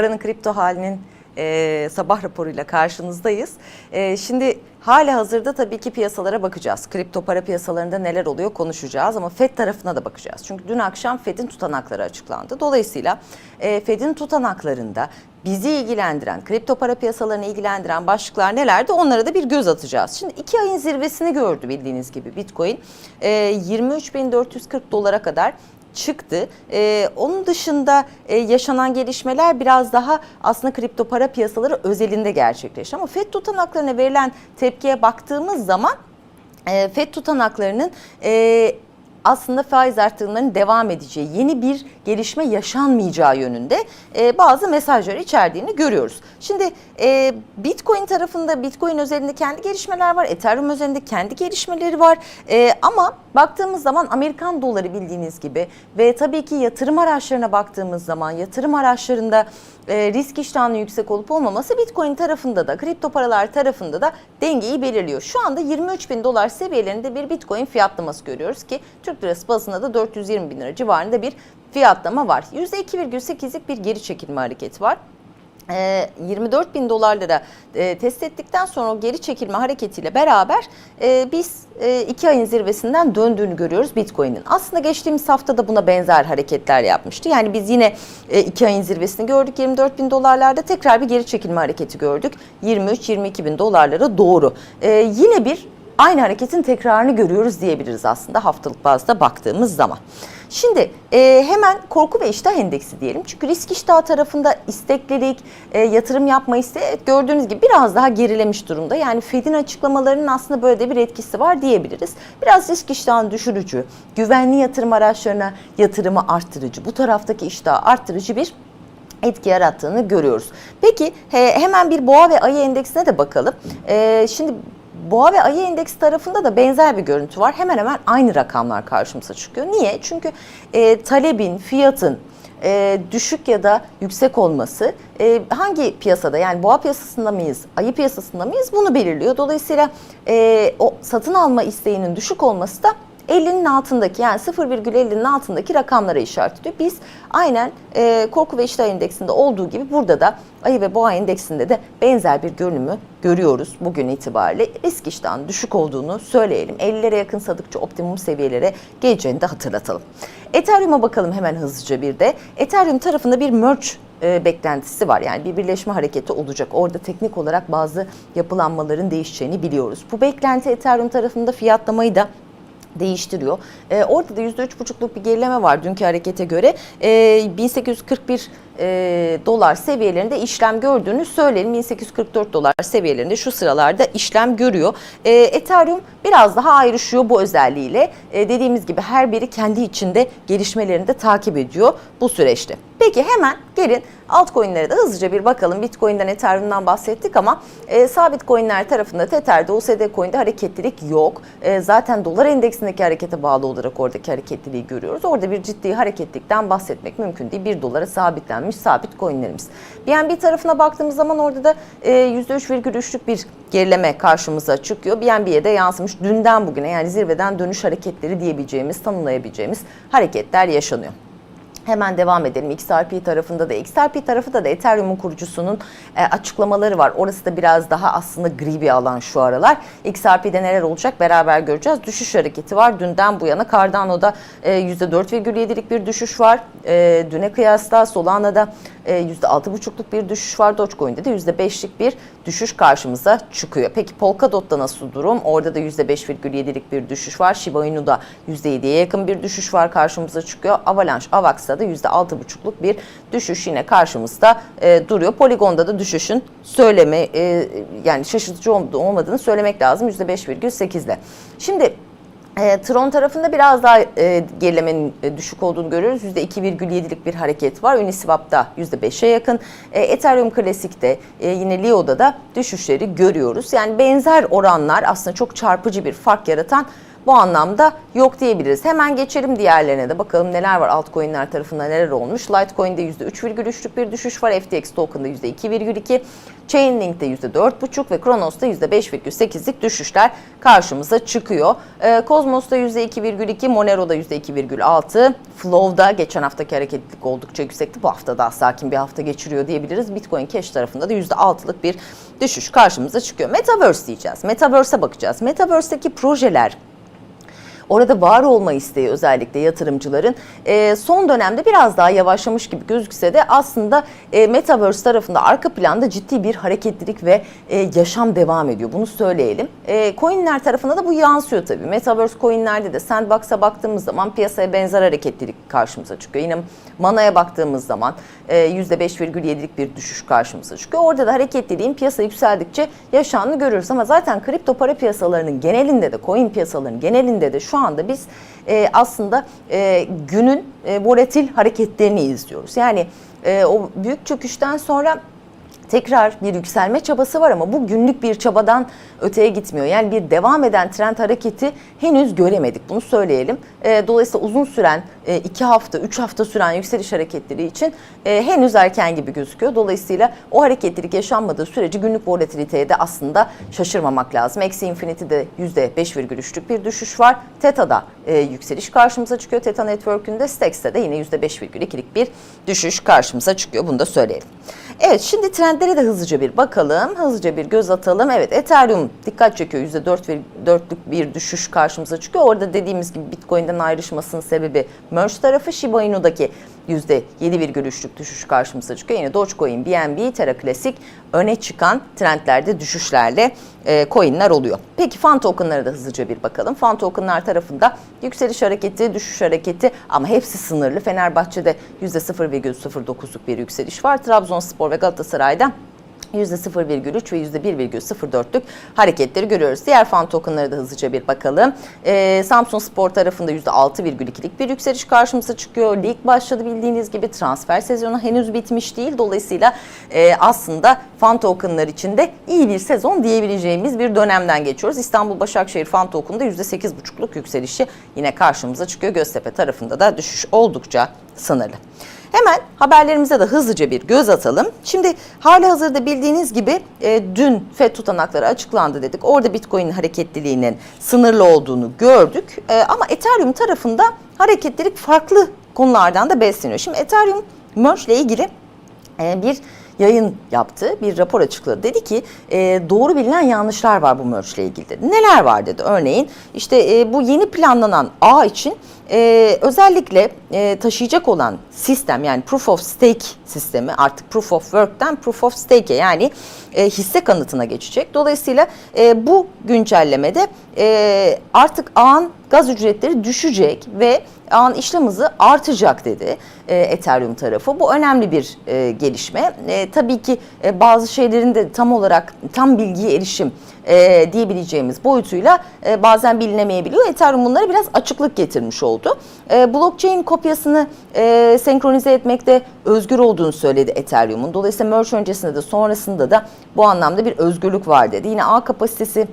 Paranın kripto halinin e, sabah raporuyla karşınızdayız. E, şimdi hala hazırda tabii ki piyasalara bakacağız. Kripto para piyasalarında neler oluyor konuşacağız ama FED tarafına da bakacağız. Çünkü dün akşam FED'in tutanakları açıklandı. Dolayısıyla e, FED'in tutanaklarında bizi ilgilendiren, kripto para piyasalarını ilgilendiren başlıklar nelerdi onlara da bir göz atacağız. Şimdi iki ayın zirvesini gördü bildiğiniz gibi Bitcoin. E, 23.440 dolara kadar çıktı. Ee, onun dışında e, yaşanan gelişmeler biraz daha aslında kripto para piyasaları özelinde gerçekleşti. Ama FED tutanaklarına verilen tepkiye baktığımız zaman e, FED tutanaklarının e, aslında faiz artırımlarının devam edeceği, yeni bir gelişme yaşanmayacağı yönünde e, bazı mesajlar içerdiğini görüyoruz. Şimdi e, Bitcoin tarafında, Bitcoin özelinde kendi gelişmeler var, Ethereum özelinde kendi gelişmeleri var. E, ama baktığımız zaman Amerikan doları bildiğiniz gibi ve tabii ki yatırım araçlarına baktığımız zaman yatırım araçlarında e, risk iştahının yüksek olup olmaması Bitcoin tarafında da kripto paralar tarafında da dengeyi belirliyor. Şu anda 23 bin dolar seviyelerinde bir Bitcoin fiyatlaması görüyoruz ki Türk lirası bazında da 420 bin lira civarında bir fiyatlama var. %2,8'lik bir geri çekilme hareketi var. 24 bin dolarlara e, test ettikten sonra o geri çekilme hareketiyle beraber e, biz e, iki ayın zirvesinden döndüğünü görüyoruz Bitcoin'in. Aslında geçtiğimiz hafta da buna benzer hareketler yapmıştı. Yani biz yine iki ayın zirvesini gördük 24 bin dolarlarda tekrar bir geri çekilme hareketi gördük 23-22 bin dolarlara doğru. Yine bir aynı hareketin tekrarını görüyoruz diyebiliriz aslında haftalık bazda baktığımız zaman. Şimdi e, hemen korku ve iştah endeksi diyelim. Çünkü risk iştahı tarafında isteklilik, e, yatırım yapma isteği gördüğünüz gibi biraz daha gerilemiş durumda. Yani Fed'in açıklamalarının aslında böyle de bir etkisi var diyebiliriz. Biraz risk iştahını düşürücü, güvenli yatırım araçlarına yatırımı arttırıcı, bu taraftaki iştahı arttırıcı bir etki yarattığını görüyoruz. Peki he, hemen bir boğa ve ayı endeksine de bakalım. E, şimdi Boğa ve Ayı Endeksi tarafında da benzer bir görüntü var. Hemen hemen aynı rakamlar karşımıza çıkıyor. Niye? Çünkü e, talebin, fiyatın e, düşük ya da yüksek olması e, hangi piyasada yani boğa piyasasında mıyız, ayı piyasasında mıyız bunu belirliyor. Dolayısıyla e, o satın alma isteğinin düşük olması da 50'nin altındaki yani 0,50'nin altındaki rakamlara işaret ediyor. Biz aynen e, korku ve iştah endeksinde olduğu gibi burada da ayı ve boğa endeksinde de benzer bir görünümü görüyoruz bugün itibariyle. Risk iştahının düşük olduğunu söyleyelim. 50'lere yakın sadıkça optimum seviyelere geleceğini de hatırlatalım. Ethereum'a bakalım hemen hızlıca bir de. Ethereum tarafında bir merge e, beklentisi var. Yani bir birleşme hareketi olacak. Orada teknik olarak bazı yapılanmaların değişeceğini biliyoruz. Bu beklenti Ethereum tarafında fiyatlamayı da değiştiriyor. E, orada da %3,5'luk bir gerileme var dünkü harekete göre. E, 1841 e, dolar seviyelerinde işlem gördüğünü söyleyelim. 1844 dolar seviyelerinde şu sıralarda işlem görüyor. E, Ethereum biraz daha ayrışıyor bu özelliğiyle. E, dediğimiz gibi her biri kendi içinde gelişmelerini de takip ediyor bu süreçte. Peki hemen gelin altcoin'lere de hızlıca bir bakalım. Bitcoin'den, Ethereum'dan bahsettik ama e, sabit coin'ler tarafında Tether'de, USD Coin'de hareketlilik yok. E, zaten dolar endeksindeki harekete bağlı olarak oradaki hareketliliği görüyoruz. Orada bir ciddi hareketlikten bahsetmek mümkün değil. 1 dolara sabitlenmiş sabit coin'lerimiz. BNB tarafına baktığımız zaman orada da e, %3,3'lük bir gerileme karşımıza çıkıyor. BNB'ye de yansımış dünden bugüne yani zirveden dönüş hareketleri diyebileceğimiz, tanımlayabileceğimiz hareketler yaşanıyor. Hemen devam edelim. XRP tarafında da XRP tarafı da da Ethereum'un kurucusunun e, açıklamaları var. Orası da biraz daha aslında gri bir alan şu aralar. XRP'de neler olacak beraber göreceğiz. Düşüş hareketi var. Dünden bu yana Cardano'da e, %4,7'lik bir düşüş var. E, düne kıyasla Solana'da e, %6,5'luk bir düşüş var. Dogecoin'de de %5'lik bir düşüş karşımıza çıkıyor. Peki Polkadot'ta nasıl durum? Orada da %5,7'lik bir düşüş var. Shiba Inu'da %7'ye yakın bir düşüş var karşımıza çıkıyor. Avalanche, Avax'ta da %6,5'luk bir düşüş yine karşımızda e, duruyor. Polygon'da da düşüşün söyleme e, yani şaşırtıcı olmadığını söylemek lazım %5,8 ile. Şimdi e, Tron tarafında biraz daha e, gerilemenin e, düşük olduğunu görüyoruz. %2,7'lik bir hareket var. Uniswap'ta %5'e yakın. E, Ethereum Classic'te e, yine Leo'da da düşüşleri görüyoruz. Yani benzer oranlar aslında çok çarpıcı bir fark yaratan bu anlamda yok diyebiliriz. Hemen geçelim diğerlerine de bakalım neler var altcoin'ler tarafında neler olmuş. Litecoin'de %3,3'lük bir düşüş var. FTX token'da %2,2, Chainlink'te %4,5 ve Kronos'ta %5,8'lik düşüşler karşımıza çıkıyor. Ee, Cosmos'ta %2,2, Monero'da %2,6, Flow'da geçen haftaki hareketlilik oldukça yüksekti. Bu hafta daha sakin bir hafta geçiriyor diyebiliriz. Bitcoin Cash tarafında da %6'lık bir düşüş karşımıza çıkıyor. Metaverse diyeceğiz. Metaverse'e bakacağız. Metaverse'deki projeler Orada var olma isteği özellikle yatırımcıların e, son dönemde biraz daha yavaşlamış gibi gözükse de aslında e, Metaverse tarafında arka planda ciddi bir hareketlilik ve e, yaşam devam ediyor. Bunu söyleyelim. E, coinler tarafında da bu yansıyor tabii. Metaverse coinlerde de Sandbox'a baktığımız zaman piyasaya benzer hareketlilik karşımıza çıkıyor. Yine Mana'ya baktığımız zaman e, %5,7'lik bir düşüş karşımıza çıkıyor. Orada da hareketliliğin piyasa yükseldikçe yaşandığını görüyoruz ama zaten kripto para piyasalarının genelinde de coin piyasalarının genelinde de şu anda biz e, aslında e, günün e, volatil hareketlerini izliyoruz. Yani e, o büyük çöküşten sonra tekrar bir yükselme çabası var ama bu günlük bir çabadan öteye gitmiyor. Yani bir devam eden trend hareketi henüz göremedik. Bunu söyleyelim. E, dolayısıyla uzun süren 2 hafta, 3 hafta süren yükseliş hareketleri için e, henüz erken gibi gözüküyor. Dolayısıyla o hareketlilik yaşanmadığı sürece günlük volatiliteye de aslında şaşırmamak lazım. Eksi Infinity'de %5,3'lük bir düşüş var. Teta'da e, yükseliş karşımıza çıkıyor. Teta Network'ünde Stex'te de yine %5,2'lik bir düşüş karşımıza çıkıyor. Bunu da söyleyelim. Evet şimdi trendlere de hızlıca bir bakalım. Hızlıca bir göz atalım. Evet Ethereum dikkat çekiyor. %4,4'lük bir düşüş karşımıza çıkıyor. Orada dediğimiz gibi Bitcoin'den ayrışmasının sebebi Merge tarafı Shiba Inu'daki %7,3'lük düşüş karşımıza çıkıyor. Yine Dogecoin, BNB, Terra Classic öne çıkan trendlerde düşüşlerle e, coinler oluyor. Peki fan tokenlara da hızlıca bir bakalım. Fan tokenlar tarafında yükseliş hareketi, düşüş hareketi ama hepsi sınırlı. Fenerbahçe'de %0,09'luk bir yükseliş var. Trabzonspor ve Galatasaray'da %0,3 ve %1,04'lük hareketleri görüyoruz. Diğer fan tokenlara da hızlıca bir bakalım. Ee, Samsung Spor tarafında %6,2'lik bir yükseliş karşımıza çıkıyor. Lig başladı bildiğiniz gibi transfer sezonu henüz bitmiş değil. Dolayısıyla e, aslında fan tokenlar için de iyi bir sezon diyebileceğimiz bir dönemden geçiyoruz. İstanbul Başakşehir fan token'da %8,5'luk yükselişi yine karşımıza çıkıyor. Göztepe tarafında da düşüş oldukça sınırlı. Hemen haberlerimize de hızlıca bir göz atalım. Şimdi hali hazırda bildiğiniz gibi e, dün FED tutanakları açıklandı dedik. Orada Bitcoin hareketliliğinin sınırlı olduğunu gördük. E, ama Ethereum tarafında hareketlilik farklı konulardan da besleniyor. Şimdi Ethereum Merge ile ilgili e, bir yayın yaptı, bir rapor açıkladı. Dedi ki e, doğru bilinen yanlışlar var bu merge ile ilgili dedi. Neler var dedi. Örneğin işte e, bu yeni planlanan ağ için e, özellikle e, taşıyacak olan sistem yani proof of stake sistemi artık proof of work'ten proof of stake'e yani e, hisse kanıtına geçecek. Dolayısıyla e, bu güncellemede e, artık ağın gaz ücretleri düşecek ve ağın işlem hızı artacak dedi e, Ethereum tarafı. Bu önemli bir e, gelişme. E, tabii ki e, bazı şeylerin de tam olarak tam bilgiye erişim e, diyebileceğimiz boyutuyla e, bazen bilinemeyebiliyor. Ethereum bunlara biraz açıklık getirmiş oldu. E, blockchain kopyasını e, senkronize etmekte özgür olduğunu söyledi Ethereum'un. Dolayısıyla merge öncesinde de sonrasında da bu anlamda bir özgürlük var dedi. Yine ağ kapasitesi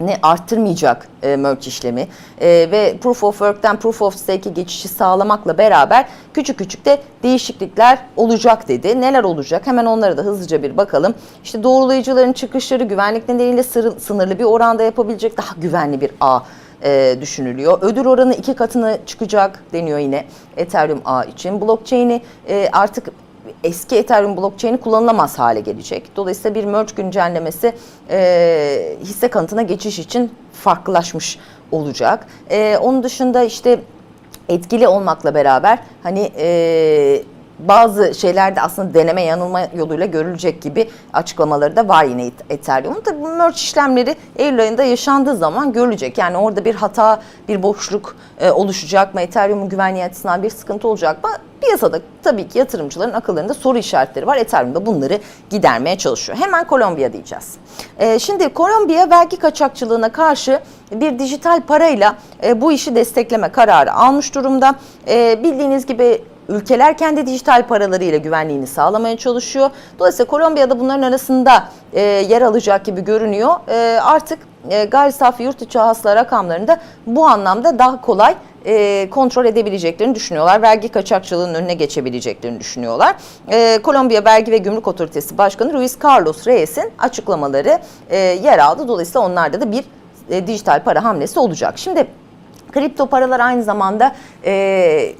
ne arttırmayacak e, merge işlemi e, ve proof of work'ten proof of stake'e geçişi sağlamakla beraber küçük küçük de değişiklikler olacak dedi. Neler olacak? Hemen onlara da hızlıca bir bakalım. İşte doğrulayıcıların çıkışları güvenlik nedeniyle sınırlı bir oranda yapabilecek daha güvenli bir ağ e, düşünülüyor. Ödül oranı iki katına çıkacak deniyor yine Ethereum ağ için. Blockchain'i e, artık eski Ethereum blockchain'i kullanılamaz hale gelecek. Dolayısıyla bir merge güncellemesi e, hisse kanıtına geçiş için farklılaşmış olacak. E, onun dışında işte etkili olmakla beraber hani e, bazı şeylerde aslında deneme yanılma yoluyla görülecek gibi açıklamaları da var yine Ethereum'un. Tabii bu merge işlemleri Eylül ayında yaşandığı zaman görülecek. Yani orada bir hata, bir boşluk e, oluşacak mı? Ethereum'un güvenliği açısından bir sıkıntı olacak mı? Piyasada tabii ki yatırımcıların akıllarında soru işaretleri var. Ethereum da bunları gidermeye çalışıyor. Hemen Kolombiya diyeceğiz. E, şimdi Kolombiya vergi kaçakçılığına karşı bir dijital parayla e, bu işi destekleme kararı almış durumda. E, bildiğiniz gibi ülkeler kendi dijital paralarıyla güvenliğini sağlamaya çalışıyor. Dolayısıyla Kolombiya'da bunların arasında e, yer alacak gibi görünüyor. E, artık e, gayri safi yurt içi hasıla rakamlarını da bu anlamda daha kolay e, kontrol edebileceklerini düşünüyorlar. Vergi kaçakçılığının önüne geçebileceklerini düşünüyorlar. E, Kolombiya Vergi ve Gümrük Otoritesi Başkanı Luis Carlos Reyes'in açıklamaları e, yer aldı. Dolayısıyla onlarda da bir e, dijital para hamlesi olacak. Şimdi kripto paralar aynı zamanda e,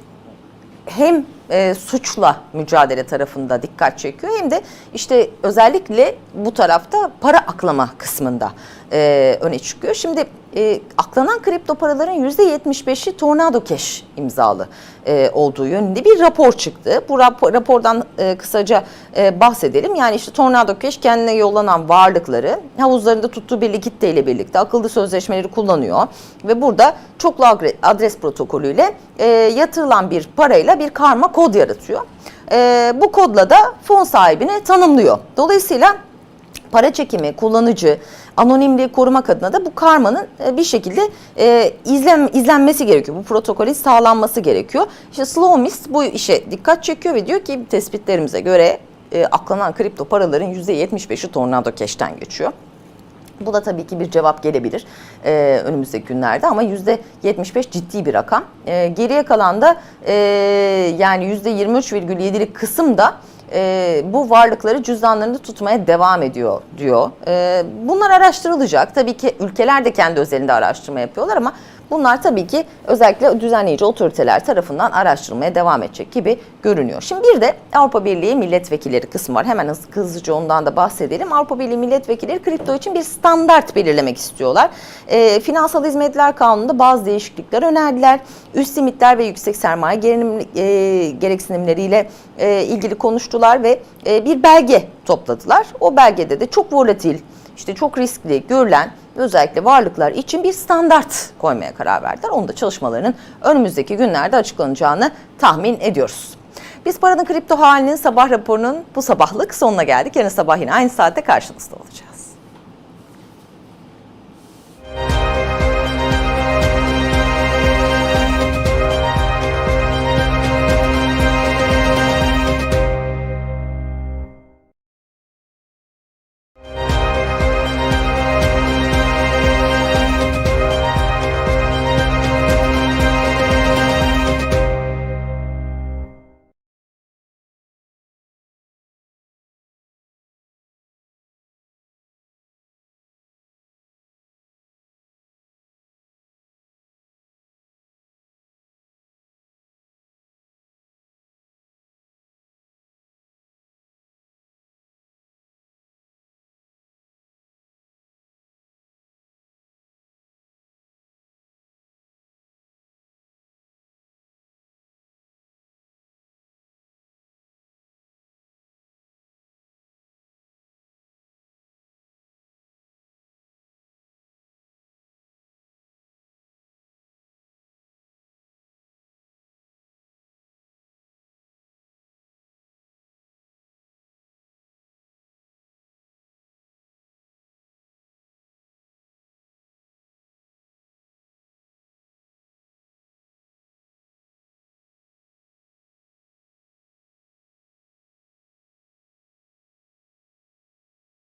hem e, suçla mücadele tarafında dikkat çekiyor hem de işte özellikle bu tarafta para aklama kısmında e, öne çıkıyor. Şimdi e, aklanan kripto paraların %75'i Tornado Cash imzalı e, olduğu yönünde bir rapor çıktı. Bu rapor, rapordan e, kısaca e, bahsedelim. Yani işte Tornado Cash kendine yollanan varlıkları havuzlarında tuttuğu bir likitte ile birlikte akıllı sözleşmeleri kullanıyor ve burada çoklu adres protokolüyle e, yatırılan bir parayla bir karma kod yaratıyor. E, bu kodla da fon sahibini tanımlıyor. Dolayısıyla para çekimi, kullanıcı, anonimliği korumak adına da bu karmanın e, bir şekilde e, izlen, izlenmesi gerekiyor. Bu protokolün sağlanması gerekiyor. İşte Slowmist bu işe dikkat çekiyor ve diyor ki tespitlerimize göre e, aklanan kripto paraların %75'i Tornado Cash'ten geçiyor. Bu da tabii ki bir cevap gelebilir e, önümüzdeki günlerde ama yüzde 75 ciddi bir rakam. E, geriye kalan da e, yani yüzde 23,7'lik kısım da e, bu varlıkları cüzdanlarında tutmaya devam ediyor diyor. E, bunlar araştırılacak. Tabii ki ülkeler de kendi özelinde araştırma yapıyorlar ama bunlar tabii ki özellikle düzenleyici otoriteler tarafından araştırılmaya devam edecek gibi görünüyor. Şimdi bir de Avrupa Birliği milletvekilleri kısmı var. Hemen hız- hızlıca ondan da bahsedelim. Avrupa Birliği milletvekilleri kripto için bir standart belirlemek istiyorlar. E, Finansal Hizmetler Kanunu'nda bazı değişiklikler önerdiler. Üst limitler ve yüksek sermaye gerilim, e, gereksinimleriyle e, ilgili konuştular ve e, bir belge topladılar. O belgede de çok volatil, işte çok riskli görülen özellikle varlıklar için bir standart koymaya karar verdiler. Onu da çalışmalarının önümüzdeki günlerde açıklanacağını tahmin ediyoruz. Biz paranın kripto halinin sabah raporunun bu sabahlık sonuna geldik. Yarın sabah yine aynı saatte karşınızda olacağız.